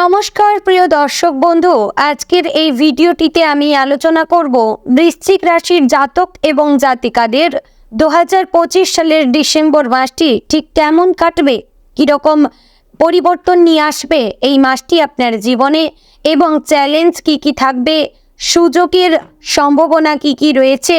নমস্কার, প্রিয় দর্শক বন্ধু। আজকের এই ভিডিওটিতে আমি আলোচনা করব বৃশ্চিক রাশির জাতক এবং জাতিকাদের। দু হাজার পঁচিশ সালের ডিসেম্বর মাসটি ঠিক কেমন কাটবে? কীরকম পরিবর্তন নিয়ে আসবে এই মাসটি আপনার জীবনে? এবং চ্যালেঞ্জ কি কি থাকবে? সুযোগের সম্ভাবনা কি কি রয়েছে?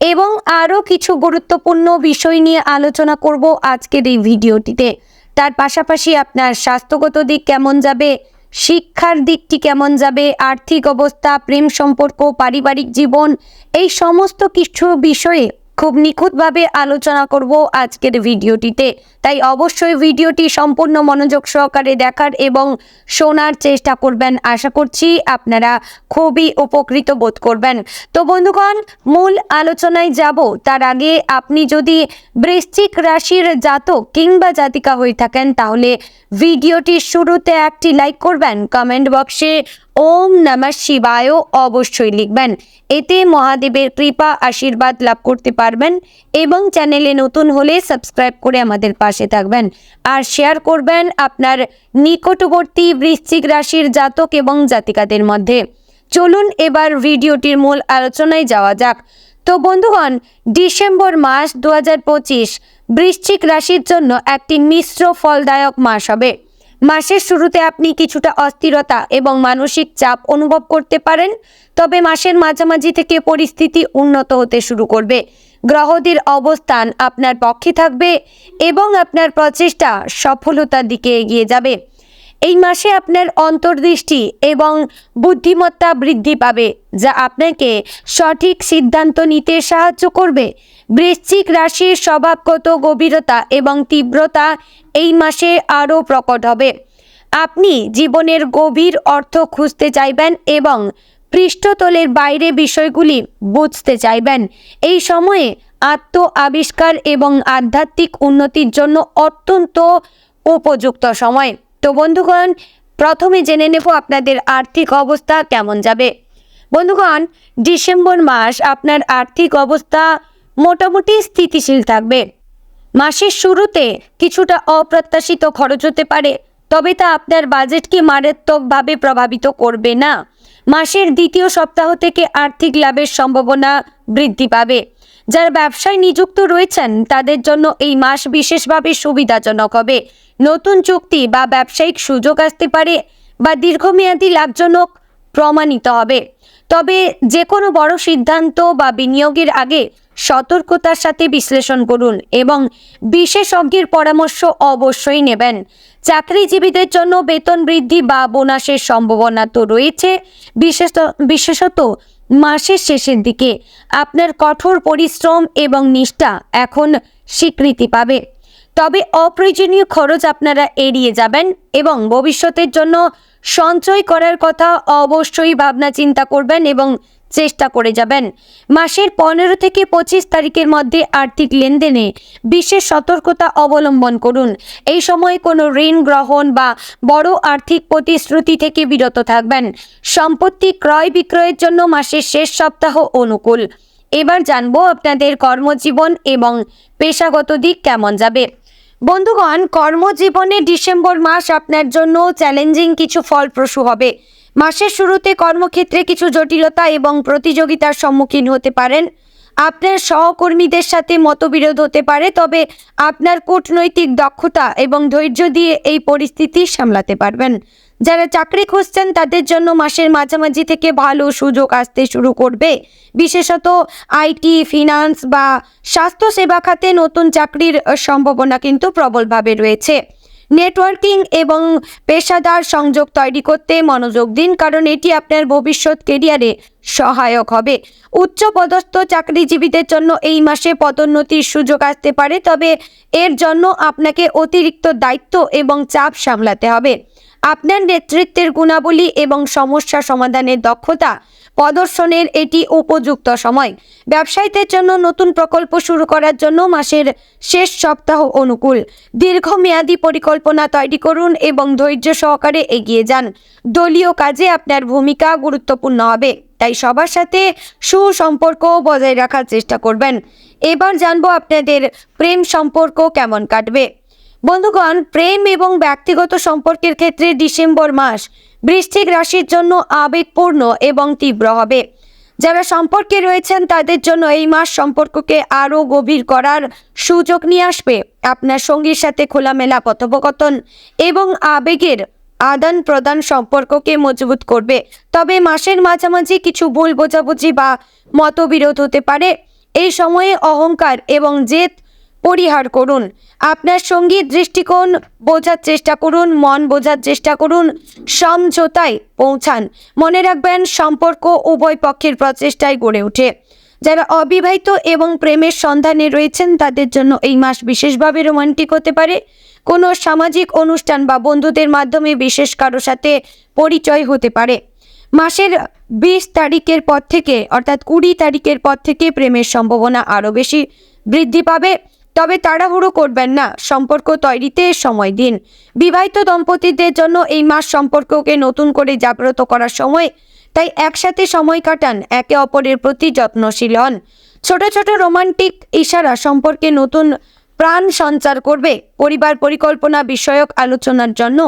এবং আরও কিছু গুরুত্বপূর্ণ বিষয় নিয়ে আলোচনা করব আজকের এই ভিডিওটিতে। তার পাশাপাশি আপনার স্বাস্থ্যগত দিক কেমন যাবে? শিক্ষার দিকটি কেমন যাবে? আর্থিক অবস্থা, প্রেম সম্পর্ক, পারিবারিক জীবন, এই সমস্ত কিছু বিষয়ে খুব নিখুঁতভাবে আলোচনা করব আজকের ভিডিওটিতে। তাই অবশ্যই ভিডিওটি সম্পূর্ণ মনোযোগ সহকারে দেখার এবং শোনার চেষ্টা করবেন। আশা করছি আপনারা খুবই উপকৃত বোধ করবেন। তো বন্ধুগণ, মূল আলোচনায় যাব। তার আগে আপনি যদি বৃশ্চিক রাশির জাতক কিংবা জাতিকা হয়ে থাকেন, তাহলে ভিডিওটির শুরুতে একটি লাইক করবেন। কমেন্ট বক্সে ওম নমঃ শিবায় অবশ্যই লিখবেন। এতে মহাদেবের কৃপা, আশীর্বাদ লাভ করতে পারবেন এবং চ্যানেলে নতুন হলে সাবস্ক্রাইব করে আমাদের পাশে থাকবেন। আর শেয়ার করবেন আপনার নিকটবর্তী বৃশ্চিক রাশির জাতক এবং জাতিকাদের মধ্যে। চলুন এবার ভিডিওটির মূল আলোচনায় যাওয়া যাক। তো বন্ধুগণ, ডিসেম্বর মাস দু হাজার পঁচিশ, বৃশ্চিক রাশির জন্য একটি মিশ্র ফলদায়ক মাস হবে। মাসের শুরুতে আপনি কিছুটা অস্থিরতা এবং মানসিক চাপ অনুভব করতে পারেন, তবে মাসের মাঝামাঝি থেকে পরিস্থিতি উন্নত হতে শুরু করবে। গ্রহদের অবস্থান আপনার পক্ষে থাকবে এবং আপনার প্রচেষ্টা সফলতার দিকে এগিয়ে যাবে। এই মাসে আপনার অন্তর্দৃষ্টি এবং বুদ্ধিমত্তা বৃদ্ধি পাবে, যা আপনাকে সঠিক সিদ্ধান্ত নিতে সাহায্য করবে। বৃশ্চিক রাশির স্বভাবগত গভীরতা এবং তীব্রতা এই মাসে আরও প্রকট হবে। আপনি জীবনের গভীর অর্থ খুঁজতে চাইবেন এবং পৃষ্ঠতলের বাইরে বিষয়গুলি বুঝতে চাইবেন। এই সময়ে আত্ম আবিষ্কার এবং আধ্যাত্মিক উন্নতির জন্য অত্যন্ত উপযুক্ত সময়। তো বন্ধুগণ, প্রথমে জেনে নেব আপনাদের আর্থিক অবস্থা কেমন যাবে। বন্ধুগণ, ডিসেম্বর মাস আপনার আর্থিক অবস্থা মোটামুটি স্থিতিশীল থাকবে। মাসের শুরুতে কিছুটা অপ্রত্যাশিত খরচ হতে পারে, তবে তা আপনার বাজেটকে মারাত্মকভাবে প্রভাবিত করবে না। মাসের দ্বিতীয় সপ্তাহ থেকে আর্থিক লাভের সম্ভাবনা বৃদ্ধি পাবে। যারা ব্যবসায় নিযুক্ত রয়েছেন, তাদের জন্য এই মাস বিশেষভাবে সুবিধাজনক হবে। নতুন চুক্তি বা ব্যবসায়িক সুযোগ আসতে পারে বা দীর্ঘমেয়াদী লাভজনক প্রমাণিত হবে। তবে যে কোনো বড় সিদ্ধান্ত বা বিনিয়োগের আগে সতর্কতার সাথে বিশ্লেষণ করুন এবং বিশেষজ্ঞের পরামর্শ অবশ্যই নেবেন। চাকরিজীবীদের জন্য বেতন বৃদ্ধি বা বোনাসের সম্ভাবনা তো রয়েছে। বিশেষ বিশেষত মাসের শেষের দিকে আপনার কঠোর পরিশ্রম এবং নিষ্ঠা এখন স্বীকৃতি পাবে। তবে অপ্রয়োজনীয় খরচ আপনারা এড়িয়ে যাবেন এবং ভবিষ্যতের জন্য সঞ্চয় করার কথা অবশ্যই ভাবনা চিন্তা করবেন এবং চেষ্টা করে যাবেন। মাসের পনেরো থেকে পঁচিশ তারিখের মধ্যে আর্থিক লেনদেনে বিশেষ সতর্কতা অবলম্বন করুন। এই সময় কোনো ঋণ গ্রহণ বা বড় আর্থিক প্রতিশ্রুতি থেকে বিরত থাকবেন। সম্পত্তি ক্রয় বিক্রয়ের জন্য মাসের শেষ সপ্তাহ অনুকূল। এবার জানব আপনাদের কর্মজীবন এবং পেশাগত দিক কেমন যাবে। বন্ধুগণ, কর্মজীবনে ডিসেম্বর মাস আপনার জন্য চ্যালেঞ্জিং কিছু ফলপ্রসূ হবে। মাসের শুরুতে কর্মক্ষেত্রে কিছু জটিলতা এবং প্রতিযোগিতার সম্মুখীন হতে পারেন। আপনার সহকর্মীদের সাথে মতবিরোধ হতে পারে, তবে আপনার কূটনৈতিক দক্ষতা এবং ধৈর্য দিয়ে এই পরিস্থিতি সামলাতে পারবেন। যারা চাকরি খুঁজছেন, তাদের জন্য মাসের মাঝামাঝি থেকে ভালো সুযোগ আসতে শুরু করবে। বিশেষত আইটি, ফিনান্স বা স্বাস্থ্যসেবা খাতে নতুন চাকরির সম্ভাবনা কিন্তু প্রবলভাবে রয়েছে। নেটওয়ার্কিং এবং পেশাদার সংযোগ তৈরি করতে মনোযোগ দিন, কারণ এটি আপনার ভবিষ্যৎ কেরিয়ারে সহায়ক হবে। উচ্চ পদস্থ চাকরিজীবীদের জন্য এই মাসে পদোন্নতির সুযোগ আসতে পারে, তবে এর জন্য আপনাকে অতিরিক্ত দায়িত্ব এবং চাপ সামলাতে হবে। আপনার নেতৃত্বের গুণাবলী এবং সমস্যা সমাধানের দক্ষতা প্রদর্শনের এটি উপযুক্ত সময়। ব্যবসায়ীদের জন্য নতুন প্রকল্প শুরু করার জন্য মাসের শেষ সপ্তাহ অনুকূল। দীর্ঘমেয়াদী পরিকল্পনা তৈরি করুন এবং ধৈর্য সহকারে এগিয়ে যান। দলীয় কাজে আপনার ভূমিকা গুরুত্বপূর্ণ হবে। তাই সবার সাথে সুসম্পর্ক বজায় রাখার চেষ্টা করবেন। এবার জানব আপনাদের প্রেম সম্পর্ক কেমন কাটবে। বন্ধুগণ, প্রেম এবং ব্যক্তিগত সম্পর্কের ক্ষেত্রে ডিসেম্বর মাস বৃশ্চিক রাশির জন্য আবেগপূর্ণ এবং তীব্র হবে। যারা সম্পর্কে রয়েছেন, তাদের জন্য এই মাস সম্পর্ককে আরও গভীর করার সুযোগ নিয়ে আসবে। আপনার সঙ্গীর সাথে খোলামেলা কথোপকথন এবং আবেগের আদান প্রদান সম্পর্ককে মজবুত করবে। তবে মাসের মাঝামাঝি কিছু ভুল বোঝাবুঝি বা মতবিরোধ হতে পারে। এই সময়ে অহংকার এবং জেদ পরিহার করুন। আপনার সংগীত দৃষ্টিকোণ বোঝার চেষ্টা করুন, মন বোঝার চেষ্টা করুন, সমঝোতায় পৌঁছান। মনে রাখবেন, সম্পর্ক উভয় পক্ষের প্রচেষ্টায় গড়ে ওঠে। যারা অবিবাহিত এবং প্রেমের সন্ধানে রয়েছেন, তাদের জন্য এই মাস বিশেষভাবে রোমান্টিক হতে পারে। কোনো সামাজিক অনুষ্ঠান বা বন্ধুদের মাধ্যমে বিশেষ কারও সাথে পরিচয় হতে পারে। মাসের বিশ তারিখের পর থেকে, অর্থাৎ কুড়ি তারিখের পর থেকে প্রেমের সম্ভাবনা আরও বেশি বৃদ্ধি পাবে। তবে তাড়াহুড়ো করবেন না, সম্পর্ক তৈরিতে সময় দিন। বিবাহিত দম্পতিদের জন্য এই মাস সম্পর্ককে নতুন করে জাগ্রত করার সময়, তাই একসাথে সময় কাটান, একে অপরের প্রতি যত্নশীল হন। ছোট ছোট রোমান্টিক ইশারা সম্পর্কে নতুন প্রাণ সঞ্চার করবে পরিবার পরিকল্পনা বিষয়ক আলোচনার জন্য।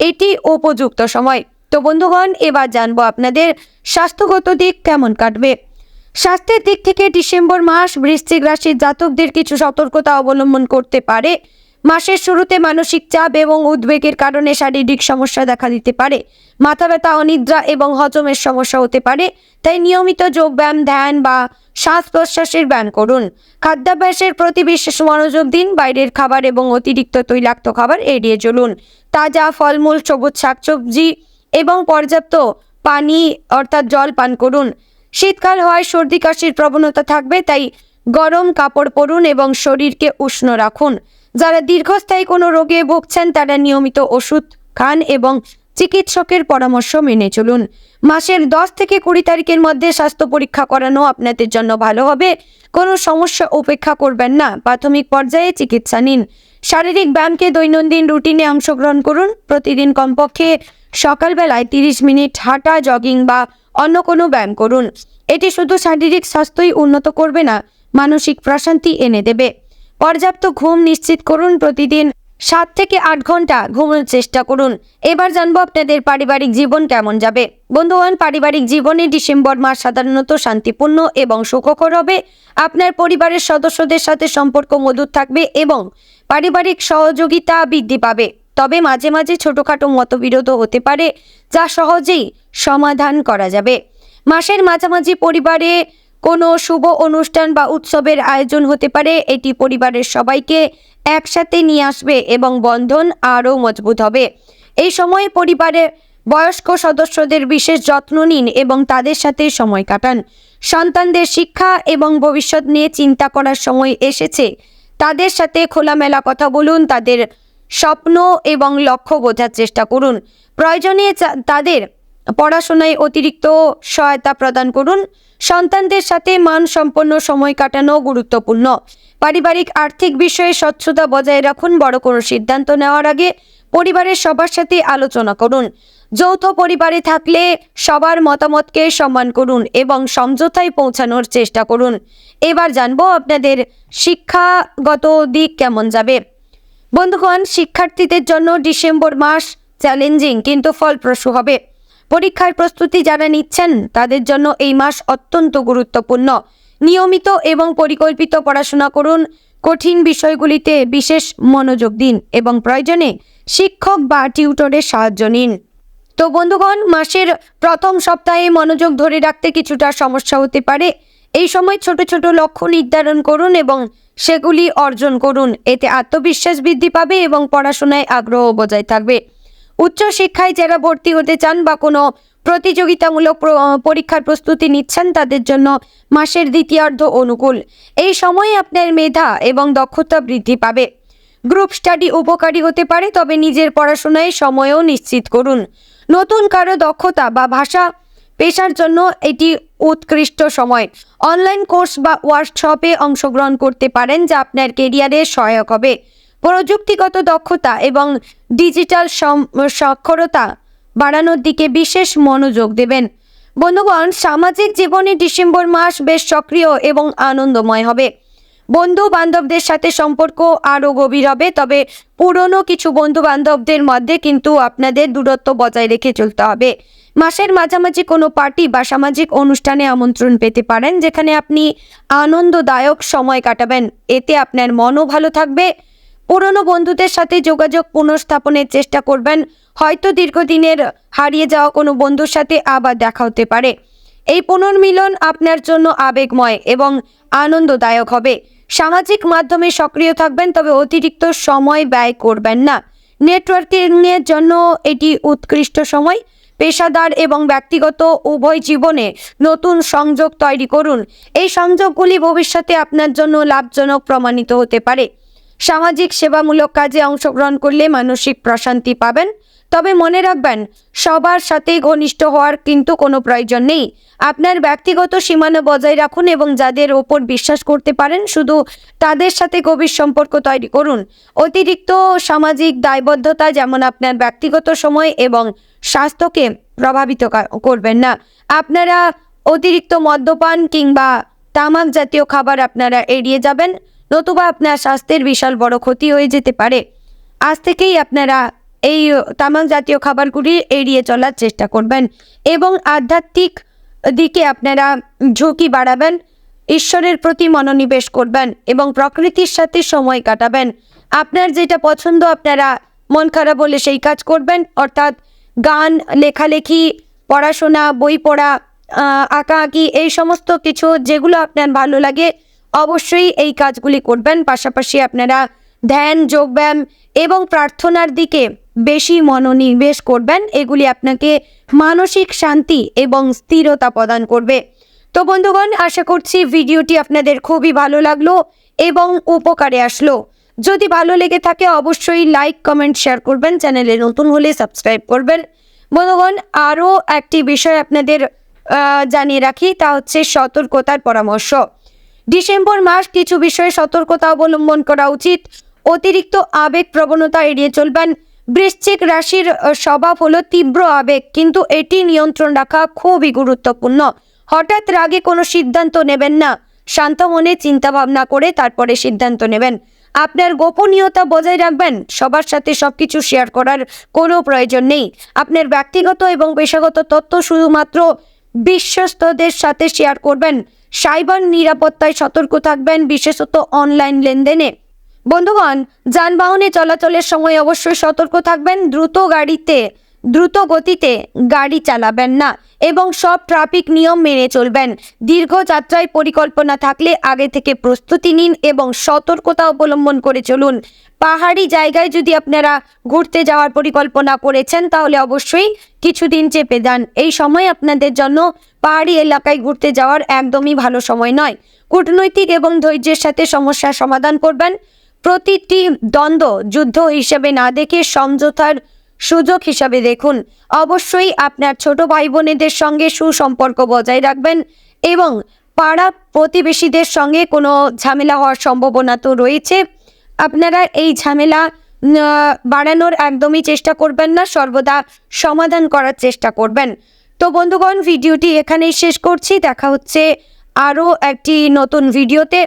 এটি উপযুক্ত সময়। তো বন্ধুগণ, এবার জানব আপনাদের স্বাস্থ্যগত দিক কেমন কাটবে। স্বাস্থ্যের দিক থেকে ডিসেম্বর মাস বৃশ্চিক রাশির জাতকদের কিছু সতর্কতা অবলম্বন করতে পারে। মাসের শুরুতে মানসিক চাপ এবং উদ্বেগের কারণে শারীরিক সমস্যা দেখা দিতে পারে। মাথা ব্যথা, অনিদ্রা এবং হজমের সমস্যা হতে পারে। তাই নিয়মিত যোগব্যায়াম, ধ্যান বা শ্বাস প্রশ্বাসের ব্যায়াম করুন। খাদ্যাভ্যাসের প্রতি বিশেষ মনোযোগ দিন। বাইরের খাবার এবং অতিরিক্ত তৈলাক্ত খাবার এড়িয়ে চলুন। তাজা ফলমূল, সবুজ শাকসবজি এবং পর্যাপ্ত পানি অর্থাৎ জল পান করুন। শীতকাল হওয়ায় সর্দি, কাশির প্রবণতা থাকবে, তাই গরম কাপড় পরুন এবং শরীরকে উষ্ণ রাখুন। যারা দীর্ঘস্থায়ী কোনো রোগে ভুগছেন, তারা নিয়মিত ওষুধ খান এবং চিকিৎসকের পরামর্শ মেনে চলুন। মাসের দশ থেকে কুড়ি তারিখের মধ্যে স্বাস্থ্য পরীক্ষা করানো আপনাদের জন্য ভালো হবে। কোনো সমস্যা উপেক্ষা করবেন না। প্রাথমিক পর্যায়ে চিকিৎসা নিন। শারীরিক ব্যায়ামকে দৈনন্দিন রুটিনে অংশগ্রহণ করুন। প্রতিদিন কমপক্ষে সকালবেলায় তিরিশ মিনিট হাঁটা, জগিং বা অন্য কোনো ব্যায়াম করুন। এটি শুধু শারীরিক স্বাস্থ্যই উন্নত করবে না, মানসিক প্রশান্তি এনে দেবে। পর্যাপ্ত ঘুম নিশ্চিত করুন প্রতিদিন সাত থেকে আট ঘণ্টা ঘুমানোর চেষ্টা করুন। এবার জানব আপনাদের পারিবারিক জীবন কেমন যাবে। বন্ধুগণ, পারিবারিক জীবনে ডিসেম্বর মাস সাধারণত শান্তিপূর্ণ এবং সুখকর হবে। আপনার পরিবারের সদস্যদের সাথে সম্পর্ক মধুর থাকবে এবং পারিবারিক সহযোগিতা বৃদ্ধি পাবে। তবে মাঝে মাঝে ছোটোখাটো মতবিরোধও হতে পারে। যা সহজেই সমাধান করা যাবে। মাসের মাঝামাঝি পরিবারে কোনো শুভ অনুষ্ঠান বা উৎসবের আয়োজন হতে পারে। এটি পরিবারের সবাইকে একসাথে নিয়ে আসবে এবং বন্ধন আরও মজবুত হবে। এই সময়ে পরিবারে বয়স্ক সদস্যদের বিশেষ যত্ন নিন এবং তাদের সাথে সময় কাটান। সন্তানদের শিক্ষা এবং ভবিষ্যৎ নিয়ে চিন্তা করার সময় এসেছে। তাদের সাথে খোলামেলা কথা বলুন, তাদের স্বপ্ন এবং লক্ষ্য বোঝার চেষ্টা করুন। প্রয়োজনে তাদের পড়াশোনায় অতিরিক্ত সহায়তা প্রদান করুন। সন্তানদের সাথে মানসম্পন্ন সময় কাটানো গুরুত্বপূর্ণ। পারিবারিক আর্থিক বিষয়ে স্বচ্ছতা বজায় রাখুন। বড় কোনো সিদ্ধান্ত নেওয়ার আগে পরিবারের সবার সাথে আলোচনা করুন। যৌথ পরিবারে থাকলে সবার মতামতকে সম্মান করুন এবং সমঝোতায় পৌঁছানোর চেষ্টা করুন। এবার জানব আপনাদের শিক্ষাগত দিক কেমন যাবে। বন্ধুগণ, শিক্ষার্থীদের জন্য ডিসেম্বর মাস চ্যালেঞ্জিং, কিন্তু ফলপ্রসূ হবে। পরীক্ষার প্রস্তুতি যারা নিচ্ছেন, তাদের জন্য এই মাস অত্যন্ত গুরুত্বপূর্ণ। নিয়মিত এবং পরিকল্পিত পড়াশোনা করুন। কঠিন বিষয়গুলিতে বিশেষ মনোযোগ দিন এবং প্রয়োজনে শিক্ষক বা টিউটরের সাহায্য নিন। তো বন্ধুগণ, মাসের প্রথম সপ্তাহে মনোযোগ ধরে রাখতে কিছুটা সমস্যা হতে পারে। এই সময় ছোট ছোট লক্ষ্য নির্ধারণ করুন এবং সেগুলি অর্জন করুন। এতে আত্মবিশ্বাস বৃদ্ধি পাবে এবং পড়াশোনায় আগ্রহ বজায় থাকবে। উচ্চশিক্ষায় যারা ভর্তি হতে চান বা কোনো প্রতিযোগিতামূলক পরীক্ষার প্রস্তুতি নিচ্ছেন, তাদের জন্য মাসের দ্বিতীয়ার্ধ অনুকূল। এই সময়ে আপনার মেধা এবং দক্ষতা বৃদ্ধি পাবে। গ্রুপ স্টাডি উপকারী হতে পারে, তবে নিজের পড়াশোনায় সময়ও নিশ্চিত করুন। নতুন কারও দক্ষতা বা ভাষা পেশার জন্য এটি উৎকৃষ্ট সময়। অনলাইন কোর্স বা ওয়ার্কশপে অংশগ্রহণ করতে পারেন যা আপনার কেরিয়ারে সহায়ক হবে। প্রযুক্তিগত দক্ষতা এবং ডিজিটাল সাক্ষরতা বাড়ানোর দিকে বিশেষ মনোযোগ দেবেন। বন্ধুগণ, সামাজিক জীবনে ডিসেম্বর মাস বেশ সক্রিয় এবং আনন্দময় হবে। বন্ধু বান্ধবদের সাথে সম্পর্ক আরও গভীর হবে, তবে পুরনো কিছু বন্ধু বান্ধবদের মধ্যে কিন্তু আপনাদের দূরত্ব বজায় রেখে চলতে হবে। মাসের মাঝামাঝি কোনো পার্টি বা সামাজিক অনুষ্ঠানে আমন্ত্রণ পেতে পারেন, যেখানে আপনি আনন্দদায়ক সময় কাটাবেন। এতে আপনার মনও ভালো থাকবে। পুরনো বন্ধুদের সাথে যোগাযোগ পুনঃস্থাপনের চেষ্টা করবেন। হয়তো দীর্ঘদিনের হারিয়ে যাওয়া কোনো বন্ধুর সাথে আবার দেখা হতে পারে। এই পুনর্মিলন আপনার জন্য আবেগময় এবং আনন্দদায়ক হবে। সামাজিক মাধ্যমে সক্রিয় থাকবেন, তবে অতিরিক্ত সময় ব্যয় করবেন না। নেটওয়ার্কিংয়ের জন্য এটি উৎকৃষ্ট সময়। পেশাদার এবং ব্যক্তিগত উভয় জীবনে নতুন সংযোগ তৈরি করুন। এই সংযোগগুলি ভবিষ্যতে আপনার জন্য লাভজনক প্রমাণিত হতে পারে। সামাজিক সেবামূলক কাজে অংশগ্রহণ করলে মানসিক প্রশান্তি পাবেন। তবে মনে রাখবেন, সবার সাথে ঘনিষ্ঠ হওয়ার কিন্তু কোনো প্রয়োজন নেই। আপনার ব্যক্তিগত সীমানা বজায় রাখুন এবং যাদের ওপর বিশ্বাস করতে পারেন, শুধু তাদের সাথে গভীর সম্পর্ক তৈরি করুন। অতিরিক্ত সামাজিক দায়বদ্ধতা যেমন আপনার ব্যক্তিগত সময় এবং স্বাস্থ্যকে প্রভাবিত করবেন না। আপনারা অতিরিক্ত মদ্যপান কিংবা তামাক জাতীয় খাবার আপনারা এড়িয়ে যাবেন। নতুবা আপনার স্বাস্থ্যের বিশাল বড় ক্ষতি হয়ে যেতে পারে। আজ থেকেই আপনারা এই তামাক জাতীয় খাবারগুলি এড়িয়ে চলার চেষ্টা করবেন এবং আধ্যাত্মিক দিকে আপনারা ঝুঁকি বাড়াবেন ঈশ্বরের প্রতি মনোনিবেশ করবেন এবং প্রকৃতির সাথে সময় কাটাবেন। আপনার যেটা পছন্দ আপনারা মন খারাপ হলে সেই কাজ করবেন অর্থাৎ গান লেখালেখি পড়াশোনা বই পড়া আহ, আঁকাআঁকি এই সমস্ত কিছু যেগুলো আপনার ভালো লাগে অবশ্যই এই কাজগুলি করবেন। পাশাপাশি আপনারা ধ্যান, যোগব্যায়াম এবং প্রার্থনার দিকে বেশি মনোনিবেশ করবেন। এগুলি আপনাকে মানসিক শান্তি এবং স্থিরতা প্রদান করবে। তো বন্ধুগণ, আশা করছি ভিডিওটি আপনাদের খুবই ভালো লাগল এবং উপকারে আসলো। যদি ভালো লেগে থাকে, অবশ্যই লাইক কমেন্ট শেয়ার করবেন। চ্যানেলে নতুন হলে সাবস্ক্রাইব করবেন। বন্ধুগণ, আরও একটি বিষয় আপনাদের জানিয়ে রাখি, তা হচ্ছে সতর্কতার পরামর্শ। ডিসেম্বর মাস কিছু বিষয়ে সতর্কতা অবলম্বন করা উচিত। অতিরিক্ত আবেগ প্রবণতা এড়িয়ে চলবেন। বৃশ্চিক রাশির স্বভাব হলো তীব্র আবেগ, কিন্তু এটি নিয়ন্ত্রণ রাখা খুবই গুরুত্বপূর্ণ। হঠাৎ রাগে কোনো সিদ্ধান্ত নেবেন না। শান্ত মনে চিন্তা ভাবনা করে তারপরে সিদ্ধান্ত নেবেন। আপনার গোপনীয়তা বজায় রাখবেন। সবার সাথে সবকিছু শেয়ার করার কোনো প্রয়োজন নেই। আপনার ব্যক্তিগত এবং পেশাগত তথ্য শুধুমাত্র বিশ্বস্তদের সাথে শেয়ার করবেন। সাইবার নিরাপত্তায় সতর্ক থাকবেন বিশেষত অনলাইন লেনদেনে। বন্ধুগণ, যানবাহনে চলাচলের সময় অবশ্যই সতর্ক থাকবেন, দ্রুত গাড়িতে, দ্রুত গতিতে গাড়ি চালাবেন না এবং সব ট্রাফিক নিয়ম মেনে চলবেন। দীর্ঘ যাত্রায় পরিকল্পনা থাকলে আগে থেকে প্রস্তুতি নিন এবং সতর্কতা অবলম্বন করে চলুন। পাহাড়ি জায়গায় যদি আপনারা ঘুরতে যাওয়ার পরিকল্পনা করেছেন, তাহলে অবশ্যই কিছুদিন চেপে যান। এই সময় আপনাদের জন্য পাহাড়ি এলাকায় ঘুরতে যাওয়ার একদমই ভালো সময় নয়। কূটনৈতিক এবং ধৈর্যের সাথে সমস্যার সমাধান করবেন। প্রতিটি দ্বন্দ্ব যুদ্ধ হিসেবে না দেখে সমঝোতার সুযোগ হিসাবে দেখুন। অবশ্যই আপনার ছোট ভাই বোনেদের সঙ্গে সুসম্পর্ক বজায় রাখবেন এবং পাড়া প্রতিবেশীদের সঙ্গে কোনো ঝামেলা হওয়ার সম্ভাবনা তো রয়েছে। আপনারা এই ঝামেলা বাড়ানোর একদমই চেষ্টা করবেন না, সর্বদা সমাধান করার চেষ্টা করবেন। তো বন্ধুগণ, ভিডিওটি এখানেই শেষ করছি। দেখা হচ্ছে আরও একটি নতুন ভিডিওতে।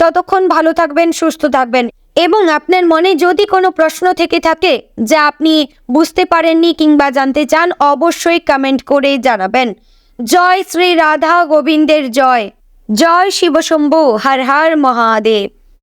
ততক্ষণ ভালো থাকবেন, সুস্থ থাকবেন। এবং আপনার মনে যদি কোনো প্রশ্ন থেকে থাকে যা আপনি বুঝতে পারেননি কিংবা জানতে চান, অবশ্যই কমেন্ট করে জানাবেন। জয় শ্রী রাধা গোবিন্দের জয়। জয় শিবশম্ভু, হর হর মহাদেব।